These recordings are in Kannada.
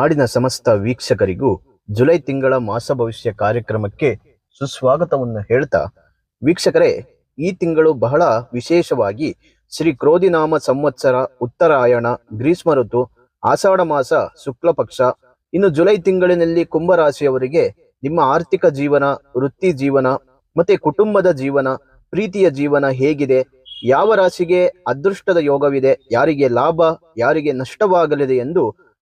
ನಾಡಿನ ಸಮಸ್ತ ವೀಕ್ಷಕರಿಗೂ ಜುಲೈ ತಿಂಗಳ ಮಾಸ ಭವಿಷ್ಯ ಕಾರ್ಯಕ್ರಮಕ್ಕೆ ಸುಸ್ವಾಗತವನ್ನು ಹೇಳ್ತಾ, ವೀಕ್ಷಕರೇ, ಈ ತಿಂಗಳು ಬಹಳ ವಿಶೇಷವಾಗಿ ಶ್ರೀ ಕ್ರೋಧಿನಾಮ ಸಂವತ್ಸರ, ಉತ್ತರಾಯಣ, ಗ್ರೀಷ್ಮ ಋತು, ಆಷಾಢ ಮಾಸ ಶುಕ್ಲ ಪಕ್ಷ ಇನ್ನು ಜುಲೈ ತಿಂಗಳಿನಲ್ಲಿ ಕುಂಭರಾಶಿಯವರಿಗೆ ನಿಮ್ಮ ಆರ್ಥಿಕ ಜೀವನ, ವೃತ್ತಿ ಜೀವನ ಮತ್ತೆ ಕುಟುಂಬದ ಜೀವನ, ಪ್ರೀತಿಯ ಜೀವನ ಹೇಗಿದೆ, ಯಾವ ರಾಶಿಗೆ ಅದೃಷ್ಟದ ಯೋಗವಿದೆ, ಯಾರಿಗೆ ಲಾಭ, ಯಾರಿಗೆ ನಷ್ಟವಾಗಲಿದೆ ಎಂದು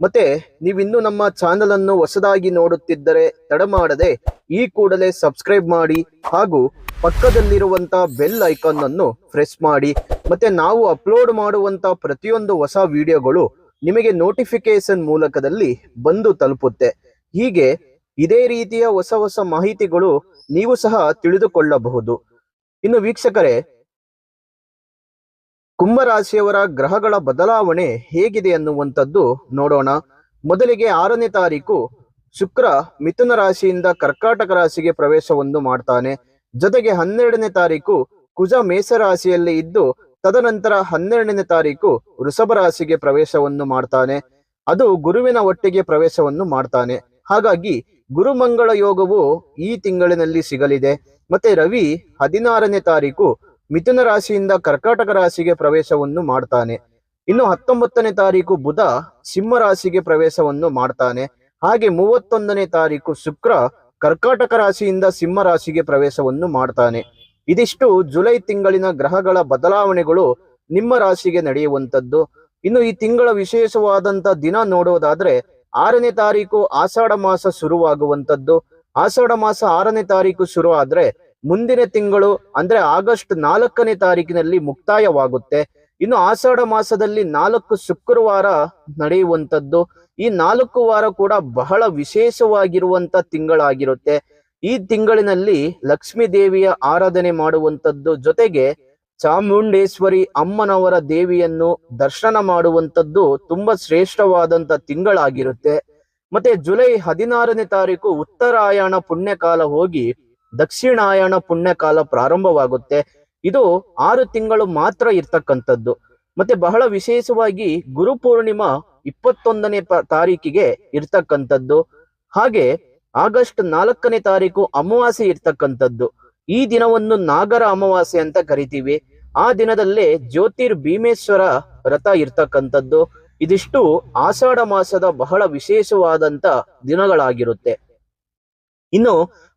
ಮತ್ತೆ ನೀವಿನ್ನೂ ನಮ್ಮ ಚಾನೆಲ್ ಅನ್ನು ಹೊಸದಾಗಿ ನೋಡುತ್ತಿದ್ದರೆ ತಡ ಮಾಡದೆ ಈ ಕೂಡಲೇ ಸಬ್ಸ್ಕ್ರೈಬ್ ಮಾಡಿ ಹಾಗೂ ಪಕ್ಕದಲ್ಲಿರುವಂತ ಬೆಲ್ ಐಕಾನ್ ಅನ್ನು ಪ್ರೆಸ್ ಮಾಡಿ. ಮತ್ತೆ ನಾವು ಅಪ್ಲೋಡ್ ಮಾಡುವಂತ ಪ್ರತಿಯೊಂದು ಹೊಸ ವಿಡಿಯೋಗಳು ನಿಮಗೆ ನೋಟಿಫಿಕೇಶನ್ ಮೂಲಕದಲ್ಲಿ ಬಂದು ತಲುಪುತ್ತೆ. ಹೀಗೆ ಇದೇ ರೀತಿಯ ಹೊಸ ಹೊಸ ಮಾಹಿತಿಗಳು ನೀವು ಸಹ ತಿಳಿದುಕೊಳ್ಳಬಹುದು. ಇನ್ನು ವೀಕ್ಷಕರೇ ಕುಂಭರಾಶಿಯವರ ಗ್ರಹಗಳ ಬದಲಾವಣೆ ಹೇಗಿದೆ ಅನ್ನುವಂಥದ್ದು ನೋಡೋಣ. ಮೊದಲಿಗೆ ಆರನೇ ತಾರೀಕು ಶುಕ್ರ ಮಿಥುನ ರಾಶಿಯಿಂದ ಕರ್ಕಾಟಕ ರಾಶಿಗೆ ಪ್ರವೇಶವನ್ನು ಮಾಡ್ತಾನೆ. ಜೊತೆಗೆ ಹನ್ನೆರಡನೇ ತಾರೀಕು ಕುಜ ಮೇಷ ರಾಶಿಯಲ್ಲಿ ಇದ್ದು, ತದನಂತರ ಹನ್ನೆರಡನೇ ತಾರೀಕು ವೃಷಭ ರಾಶಿಗೆ ಪ್ರವೇಶವನ್ನು ಮಾಡ್ತಾನೆ. ಅದು ಗುರುವಿನ ಒಟ್ಟಿಗೆ ಪ್ರವೇಶವನ್ನು ಮಾಡ್ತಾನೆ. ಹಾಗಾಗಿ ಗುರುಮಂಗಳ ಯೋಗವು ಈ ತಿಂಗಳಿನಲ್ಲಿ ಸಿಗಲಿದೆ. ಮತ್ತೆ ರವಿ ಹದಿನಾರನೇ ತಾರೀಕು ಮಿಥುನ ರಾಶಿಯಿಂದ ಕರ್ಕಾಟಕ ರಾಶಿಗೆ ಪ್ರವೇಶವನ್ನು ಮಾಡ್ತಾನೆ. ಇನ್ನು ಹತ್ತೊಂಬತ್ತನೇ ತಾರೀಕು ಬುಧ ಸಿಂಹ ರಾಶಿಗೆ ಪ್ರವೇಶವನ್ನು ಮಾಡ್ತಾನೆ. ಹಾಗೆ ಮೂವತ್ತೊಂದನೇ ತಾರೀಕು ಶುಕ್ರ ಕರ್ಕಾಟಕ ರಾಶಿಯಿಂದ ಸಿಂಹ ರಾಶಿಗೆ ಪ್ರವೇಶವನ್ನು ಮಾಡ್ತಾನೆ. ಇದಿಷ್ಟು ಜುಲೈ ತಿಂಗಳಿನ ಗ್ರಹಗಳ ಬದಲಾವಣೆಗಳು ನಿಮ್ಮ ರಾಶಿಗೆ ನಡೆಯುವಂಥದ್ದು. ಇನ್ನು ಈ ತಿಂಗಳ ವಿಶೇಷವಾದಂತ ದಿನ ನೋಡೋದಾದ್ರೆ ಆರನೇ ತಾರೀಕು ಆಷಾಢ ಮಾಸ ಶುರುವಾಗುವಂಥದ್ದು. ಆಷಾಢ ಮಾಸ ಆರನೇ ತಾರೀಕು ಶುರು ಆದ್ರೆ ಮುಂದಿನ ತಿಂಗಳು, ಅಂದ್ರೆ ಆಗಸ್ಟ್ ನಾಲ್ಕನೇ ತಾರೀಕಿನಲ್ಲಿ ಮುಕ್ತಾಯವಾಗುತ್ತೆ. ಇನ್ನು ಆಷಾಢ ಮಾಸದಲ್ಲಿ ನಾಲ್ಕು ಶುಕ್ರವಾರ ನಡೆಯುವಂತದ್ದು ಈ ನಾಲ್ಕು ವಾರ ಕೂಡ ಬಹಳ ವಿಶೇಷವಾಗಿರುವಂತ ತಿಂಗಳಾಗಿರುತ್ತೆ. ಈ ತಿಂಗಳಿನಲ್ಲಿ ಲಕ್ಷ್ಮೀ ದೇವಿಯ ಆರಾಧನೆ ಮಾಡುವಂತದ್ದು ಜೊತೆಗೆ ಚಾಮುಂಡೇಶ್ವರಿ ಅಮ್ಮನವರ ದೇವಿಯನ್ನು ದರ್ಶನ ಮಾಡುವಂತದ್ದು ತುಂಬಾ ಶ್ರೇಷ್ಠವಾದಂತ ತಿಂಗಳಾಗಿರುತ್ತೆ. ಮತ್ತೆ ಜುಲೈ ಹದಿನಾರನೇ ತಾರೀಕು ಉತ್ತರಾಯಣ ಪುಣ್ಯಕಾಲ ಹೋಗಿ ದಕ್ಷಿಣಾಯಣ ಪುಣ್ಯಕಾಲ ಪ್ರಾರಂಭವಾಗುತ್ತೆ. ಇದು ಆರು ತಿಂಗಳು ಮಾತ್ರ ಇರ್ತಕ್ಕಂಥದ್ದು. ಮತ್ತೆ ಬಹಳ ವಿಶೇಷವಾಗಿ ಗುರುಪೂರ್ಣಿಮಾ ಇಪ್ಪತ್ತೊಂದನೇ ಪ- ತಾರೀಕಿಗೆ ಇರ್ತಕ್ಕಂಥದ್ದು. ಹಾಗೆ ಆಗಸ್ಟ್ ನಾಲ್ಕನೇ ತಾರೀಕು ಅಮಾವಾಸ್ಯೆ ಇರ್ತಕ್ಕಂಥದ್ದು. ಈ ದಿನವನ್ನು ನಾಗರ ಅಮಾವಾಸ್ಯೆ ಅಂತ ಕರಿತೀವಿ. ಆ ದಿನದಲ್ಲೇ ಜ್ಯೋತಿರ್ ಭೀಮೇಶ್ವರ ರಥ ಇರ್ತಕ್ಕಂಥದ್ದು. ಇದಿಷ್ಟು ಆಷಾಢ ಮಾಸದ ಬಹಳ ವಿಶೇಷವಾದಂತ ದಿನಗಳಾಗಿರುತ್ತೆ. ಇನ್ನು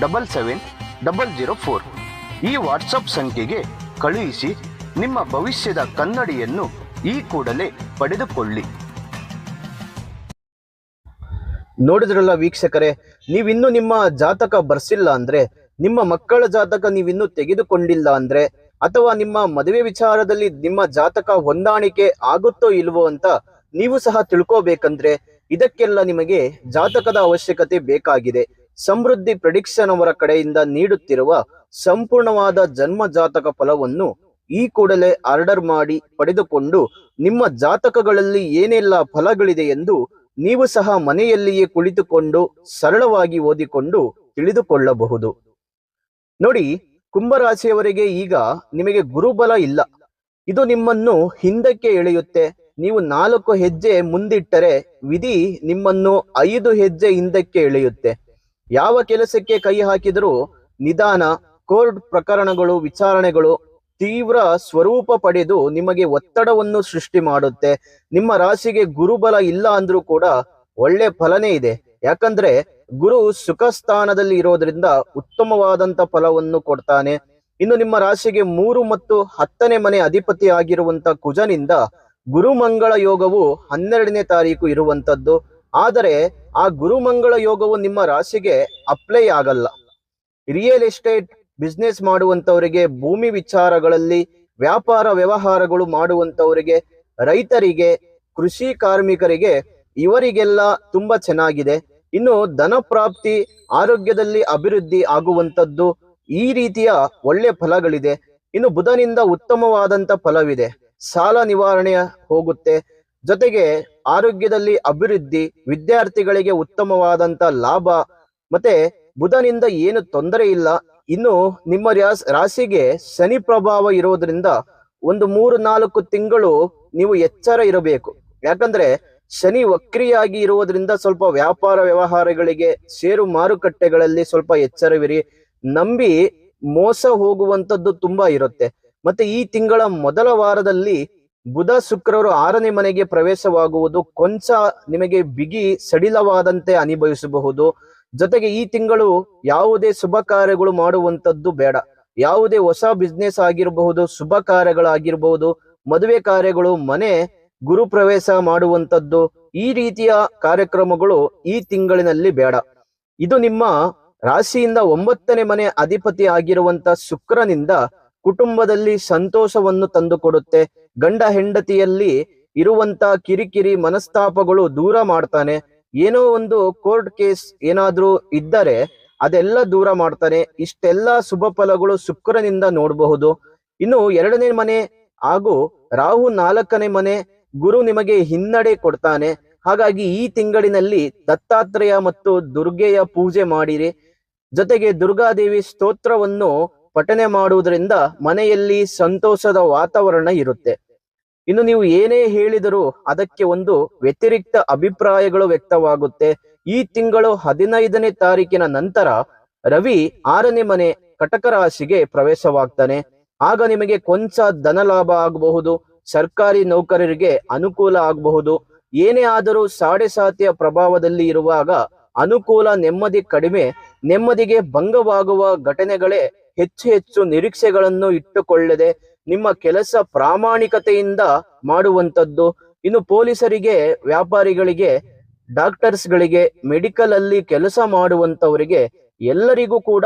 double seven double zero four ಈ ವಾಟ್ಸಪ್ ಸಂಖ್ಯೆಗೆ ಕಳುಹಿಸಿ ನಿಮ್ಮ ಭವಿಷ್ಯದ ಕನ್ನಡಿಯನ್ನು ಈ ಕೂಡಲೇ ಪಡೆದುಕೊಳ್ಳಿ. ನೋಡಿದ್ರಲ್ಲ ವೀಕ್ಷಕರೇ, ನೀವಿನ್ನು ನಿಮ್ಮ ಜಾತಕ ಬರ್ಸಿಲ್ಲ ಅಂದ್ರೆ, ನಿಮ್ಮ ಮಕ್ಕಳ ಜಾತಕ ನೀವಿನ್ನು ತೆಗೆದುಕೊಂಡಿಲ್ಲ ಅಂದ್ರೆ, ಅಥವಾ ನಿಮ್ಮ ಮದುವೆ ವಿಚಾರದಲ್ಲಿ ನಿಮ್ಮ ಜಾತಕ ಹೊಂದಾಣಿಕೆ ಆಗುತ್ತೋ ಇಲ್ವೋ ಅಂತ ನೀವು ಸಹ ತಿಳ್ಕೋಬೇಕಂದ್ರೆ, ಇದಕ್ಕೆಲ್ಲ ನಿಮಗೆ ಜಾತಕದ ಅವಶ್ಯಕತೆ ಬೇಕಾಗಿದೆ. ಸಮೃದ್ಧಿ ಪ್ರೆಡಿಕ್ಷನ್ ಅವರ ಕಡೆಯಿಂದ ನೀಡುತ್ತಿರುವ ಸಂಪೂರ್ಣವಾದ ಜನ್ಮ ಜಾತಕ ಫಲವನ್ನು ಈ ಕೂಡಲೇ ಆರ್ಡರ್ ಮಾಡಿ ಪಡೆದುಕೊಂಡು ನಿಮ್ಮ ಜಾತಕಗಳಲ್ಲಿ ಏನೆಲ್ಲ ಫಲಗಳಿದೆ ಎಂದು ನೀವು ಸಹ ಮನೆಯಲ್ಲಿಯೇ ಕುಳಿತುಕೊಂಡು ಸರಳವಾಗಿ ಓದಿಕೊಂಡು ತಿಳಿದುಕೊಳ್ಳಬಹುದು. ನೋಡಿ, ಕುಂಭರಾಶಿಯವರಿಗೆ ಈಗ ನಿಮಗೆ ಗುರುಬಲ ಇಲ್ಲ. ಇದು ನಿಮ್ಮನ್ನು ಹಿಂದಕ್ಕೆ ಎಳೆಯುತ್ತೆ. ನೀವು ನಾಲ್ಕು ಹೆಜ್ಜೆ ಮುಂದಿಟ್ಟರೆ ವಿಧಿ ನಿಮ್ಮನ್ನು ಐದು ಹೆಜ್ಜೆ ಹಿಂದಕ್ಕೆ ಎಳೆಯುತ್ತೆ. ಯಾವ ಕೆಲಸಕ್ಕೆ ಕೈ ಹಾಕಿದರೂ ನಿಧಾನ, ಕೋರ್ಟ್ ಪ್ರಕರಣಗಳು, ವಿಚಾರಣೆಗಳು ತೀವ್ರ ಸ್ವರೂಪ ಪಡೆದು ನಿಮಗೆ ಒತ್ತಡವನ್ನು ಸೃಷ್ಟಿ ಮಾಡುತ್ತೆ. ನಿಮ್ಮ ರಾಶಿಗೆ ಗುರುಬಲ ಇಲ್ಲ ಅಂದ್ರೂ ಕೂಡ ಒಳ್ಳೆ ಫಲನೇ ಇದೆ. ಯಾಕಂದ್ರೆ ಗುರು ಸುಖ ಸ್ಥಾನದಲ್ಲಿ ಇರೋದ್ರಿಂದ ಉತ್ತಮವಾದಂತ ಫಲವನ್ನು ಕೊಡ್ತಾನೆ. ಇನ್ನು ನಿಮ್ಮ ರಾಶಿಗೆ ಮೂರು ಮತ್ತು ಹತ್ತನೇ ಮನೆ ಅಧಿಪತಿ ಆಗಿರುವಂತ ಕುಜನಿಂದ ಗುರುಮಂಗಳ ಯೋಗವು ಹನ್ನೆರಡನೇ ತಾರೀಕು ಇರುವಂತದ್ದು. ಆದರೆ ಆ ಗುರುಮಂಗಳ ಯೋಗವು ನಿಮ್ಮ ರಾಶಿಗೆ ಅಪ್ಲೈ ಆಗಲ್ಲ. ರಿಯಲ್ ಎಸ್ಟೇಟ್ ಬಿಸ್ನೆಸ್ ಮಾಡುವಂತವರಿಗೆ ಭೂಮಿ ವಿಚಾರಗಳಲ್ಲಿ, ವ್ಯಾಪಾರ ವ್ಯವಹಾರಗಳು ಮಾಡುವಂತವರಿಗೆ ರೈತರಿಗೆ, ಕೃಷಿ ಕಾರ್ಮಿಕರಿಗೆ ಇವರಿಗೆಲ್ಲ ತುಂಬಾ ಚೆನ್ನಾಗಿದೆ. ಇನ್ನು ಧನ ಪ್ರಾಪ್ತಿ, ಆರೋಗ್ಯದಲ್ಲಿ ಅಭಿವೃದ್ಧಿ ಆಗುವಂತದ್ದು ಈ ರೀತಿಯ ಒಳ್ಳೆ ಫಲಗಳಿದೆ. ಇನ್ನು ಬುಧನಿಂದ ಉತ್ತಮವಾದಂತ ಫಲವಿದೆ. ಸಾಲ ನಿವಾರಣೆ ಹೋಗುತ್ತೆ. ಜೊತೆಗೆ ಆರೋಗ್ಯದಲ್ಲಿ ಅಭಿವೃದ್ಧಿ, ವಿದ್ಯಾರ್ಥಿಗಳಿಗೆ ಉತ್ತಮವಾದಂತ ಲಾಭ, ಮತ್ತೆ ಬುಧನಿಂದ ಏನು ತೊಂದರೆ ಇಲ್ಲ. ಇನ್ನು ನಿಮ್ಮ ರಾಶಿಗೆ ಶನಿ ಪ್ರಭಾವ ಇರೋದ್ರಿಂದ ಒಂದು ಮೂರು ನಾಲ್ಕು ತಿಂಗಳು ನೀವು ಎಚ್ಚರ ಇರಬೇಕು. ಯಾಕಂದ್ರೆ ಶನಿ ವಕ್ರಿಯಾಗಿ ಇರುವುದರಿಂದ ಸ್ವಲ್ಪ ವ್ಯಾಪಾರ ವ್ಯವಹಾರಗಳಿಗೆ, ಷೇರು ಮಾರುಕಟ್ಟೆಗಳಲ್ಲಿ ಸ್ವಲ್ಪ ಎಚ್ಚರವಿರಿ. ನಂಬಿ ಮೋಸ ಹೋಗುವಂತದ್ದು ತುಂಬಾ ಇರುತ್ತೆ. ಮತ್ತೆ ಈ ತಿಂಗಳ ಮೊದಲ ವಾರದಲ್ಲಿ ಬುಧ ಶುಕ್ರರು ಆರನೇ ಮನೆಗೆ ಪ್ರವೇಶವಾಗುವುದು ಕೊಂಚ ನಿಮಗೆ ಬಿಗಿ ಸಡಿಲವಾದಂತೆ ಅನುಭವಿಸಬಹುದು. ಜೊತೆಗೆ ಈ ತಿಂಗಳು ಯಾವುದೇ ಶುಭ ಕಾರ್ಯಗಳು ಮಾಡುವಂತದ್ದು ಬೇಡ. ಯಾವುದೇ ಹೊಸ ಬಿಸ್ನೆಸ್ ಆಗಿರಬಹುದು, ಶುಭ ಕಾರ್ಯಗಳಾಗಿರಬಹುದು, ಮದುವೆ ಕಾರ್ಯಗಳು, ಮನೆ, ಗುರು ಪ್ರವೇಶ ಮಾಡುವಂತದ್ದು ಈ ರೀತಿಯ ಕಾರ್ಯಕ್ರಮಗಳು ಈ ತಿಂಗಳಿನಲ್ಲಿ ಬೇಡ. ಇದು ನಿಮ್ಮ ರಾಶಿಯಿಂದ ಒಂಬತ್ತನೇ ಮನೆ ಅಧಿಪತಿ ಆಗಿರುವಂತ ಶುಕ್ರನಿಂದ ಕುಟುಂಬದಲ್ಲಿ ಸಂತೋಷವನ್ನು ತಂದುಕೊಡುತ್ತೆ. ಗಂಡ ಹೆಂಡತಿಯಲ್ಲಿ ಇರುವಂತ ಕಿರಿಕಿರಿ ಮನಸ್ತಾಪಗಳು ದೂರ ಮಾಡ್ತಾನೆ. ಏನೋ ಒಂದು ಕೋರ್ಟ್ ಕೇಸ್ ಏನಾದ್ರೂ ಇದ್ದರೆ ಅದೆಲ್ಲ ದೂರ ಮಾಡ್ತಾನೆ. ಇಷ್ಟೆಲ್ಲ ಶುಭ ಫಲಗಳು ಶುಕ್ರನಿಂದ ನೋಡಬಹುದು. ಇನ್ನು ಎರಡನೇ ಮನೆ ಹಾಗೂ ರಾಹು ನಾಲ್ಕನೇ ಮನೆ ಗುರು ನಿಮಗೆ ಹಿನ್ನಡೆ ಕೊಡ್ತಾನೆ. ಹಾಗಾಗಿ ಈ ತಿಂಗಳಿನಲ್ಲಿ ದತ್ತಾತ್ರೇಯ ಮತ್ತು ದುರ್ಗೆಯ ಪೂಜೆ ಮಾಡಿರಿ. ಜೊತೆಗೆ ದುರ್ಗಾದೇವಿ ಸ್ತೋತ್ರವನ್ನು ಪಠನೆ ಮಾಡುವುದರಿಂದ ಮನೆಯಲ್ಲಿ ಸಂತೋಷದ ವಾತಾವರಣ ಇರುತ್ತೆ. ಇನ್ನು ನೀವು ಏನೇ ಹೇಳಿದರೂ ಅದಕ್ಕೆ ಒಂದು ವ್ಯತಿರಿಕ್ತ ಅಭಿಪ್ರಾಯಗಳು ವ್ಯಕ್ತವಾಗುತ್ತೆ. ಈ ತಿಂಗಳು ಹದಿನೈದನೇ ತಾರೀಕಿನ ನಂತರ ರವಿ ಆರನೇ ಮನೆ ಕಟಕ ರಾಶಿಗೆ ಪ್ರವೇಶವಾಗ್ತಾನೆ. ಆಗ ನಿಮಗೆ ಕೊಂಚ ಧನ ಲಾಭ ಆಗಬಹುದು, ಸರ್ಕಾರಿ ನೌಕರರಿಗೆ ಅನುಕೂಲ ಆಗಬಹುದು. ಏನೇ ಆದರೂ ಸಾಡೆ ಸಾತಿಯ ಪ್ರಭಾವದಲ್ಲಿ ಇರುವಾಗ ಅನುಕೂಲ ನೆಮ್ಮದಿ ಕಡಿಮೆ, ನೆಮ್ಮದಿಗೆ ಭಂಗವಾಗುವ ಘಟನೆಗಳೇ ಹೆಚ್ಚು ಹೆಚ್ಚು ನಿರೀಕ್ಷೆಗಳನ್ನು ಇಟ್ಟುಕೊಳ್ಳದೆ ನಿಮ್ಮ ಕೆಲಸ ಪ್ರಾಮಾಣಿಕತೆಯಿಂದ ಮಾಡುವಂಥದ್ದು. ಇನ್ನು ಪೊಲೀಸರಿಗೆ, ವ್ಯಾಪಾರಿಗಳಿಗೆ, ಡಾಕ್ಟರ್ಸ್ಗಳಿಗೆ ಮೆಡಿಕಲ್ ಅಲ್ಲಿ ಕೆಲಸ ಮಾಡುವಂತವರಿಗೆ ಎಲ್ಲರಿಗೂ ಕೂಡ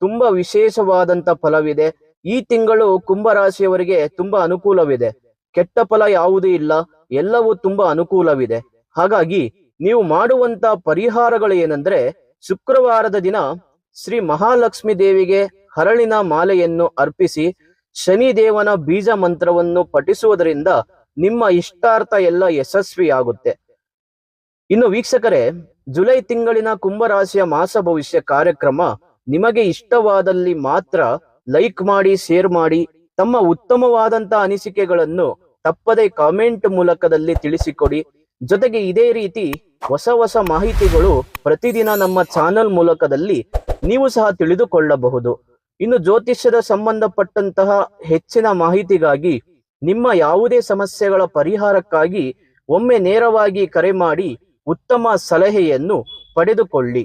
ತುಂಬಾ ವಿಶೇಷವಾದಂತ ಫಲವಿದೆ. ಈ ತಿಂಗಳು ಕುಂಭರಾಶಿಯವರಿಗೆ ತುಂಬಾ ಅನುಕೂಲವಿದೆ. ಕೆಟ್ಟ ಫಲ ಯಾವುದೂ ಇಲ್ಲ. ಎಲ್ಲವೂ ತುಂಬಾ ಅನುಕೂಲವಿದೆ. ಹಾಗಾಗಿ ನೀವು ಮಾಡುವಂತ ಪರಿಹಾರಗಳು ಏನಂದ್ರೆ, ಶುಕ್ರವಾರದ ದಿನ ಶ್ರೀ ಮಹಾಲಕ್ಷ್ಮಿ ದೇವಿಗೆ ಹರಳಿನ ಮಾಲೆಯನ್ನು ಅರ್ಪಿಸಿ ಶನಿದೇವನ ಬೀಜ ಮಂತ್ರವನ್ನು ಪಠಿಸುವುದರಿಂದ ನಿಮ್ಮ ಇಷ್ಟಾರ್ಥ ಎಲ್ಲ ಯಶಸ್ವಿಯಾಗುತ್ತೆ. ಇನ್ನು ವೀಕ್ಷಕರೇ, ಜುಲೈ ತಿಂಗಳಿನ ಕುಂಭರಾಶಿಯ ಮಾಸ ಭವಿಷ್ಯ ಕಾರ್ಯಕ್ರಮ ನಿಮಗೆ ಇಷ್ಟವಾದಲ್ಲಿ ಮಾತ್ರ ಲೈಕ್ ಮಾಡಿ, ಶೇರ್ ಮಾಡಿ, ತಮ್ಮ ಉತ್ತಮವಾದಂತ ಅನಿಸಿಕೆಗಳನ್ನು ತಪ್ಪದೆ ಕಾಮೆಂಟ್ ಮೂಲಕದಲ್ಲಿ ತಿಳಿಸಿಕೊಡಿ. ಜೊತೆಗೆ ಇದೇ ರೀತಿ ಹೊಸ ಹೊಸ ಮಾಹಿತಿಗಳು ಪ್ರತಿದಿನ ನಮ್ಮ ಚಾನೆಲ್ ಮೂಲಕದಲ್ಲಿ ನೀವು ಸಹ ತಿಳಿದುಕೊಳ್ಳಬಹುದು. ಇನ್ನು ಜ್ಯೋತಿಷ್ಯದ ಸಂಬಂಧಪಟ್ಟಂತಹ ಹೆಚ್ಚಿನ ಮಾಹಿತಿಗಾಗಿ ನಿಮ್ಮ ಯಾವುದೇ ಸಮಸ್ಯೆಗಳ ಪರಿಹಾರಕ್ಕಾಗಿ ಒಮ್ಮೆ ನೇರವಾಗಿ ಕರೆ ಮಾಡಿ ಉತ್ತಮ ಸಲಹೆಯನ್ನು ಪಡೆದುಕೊಳ್ಳಿ.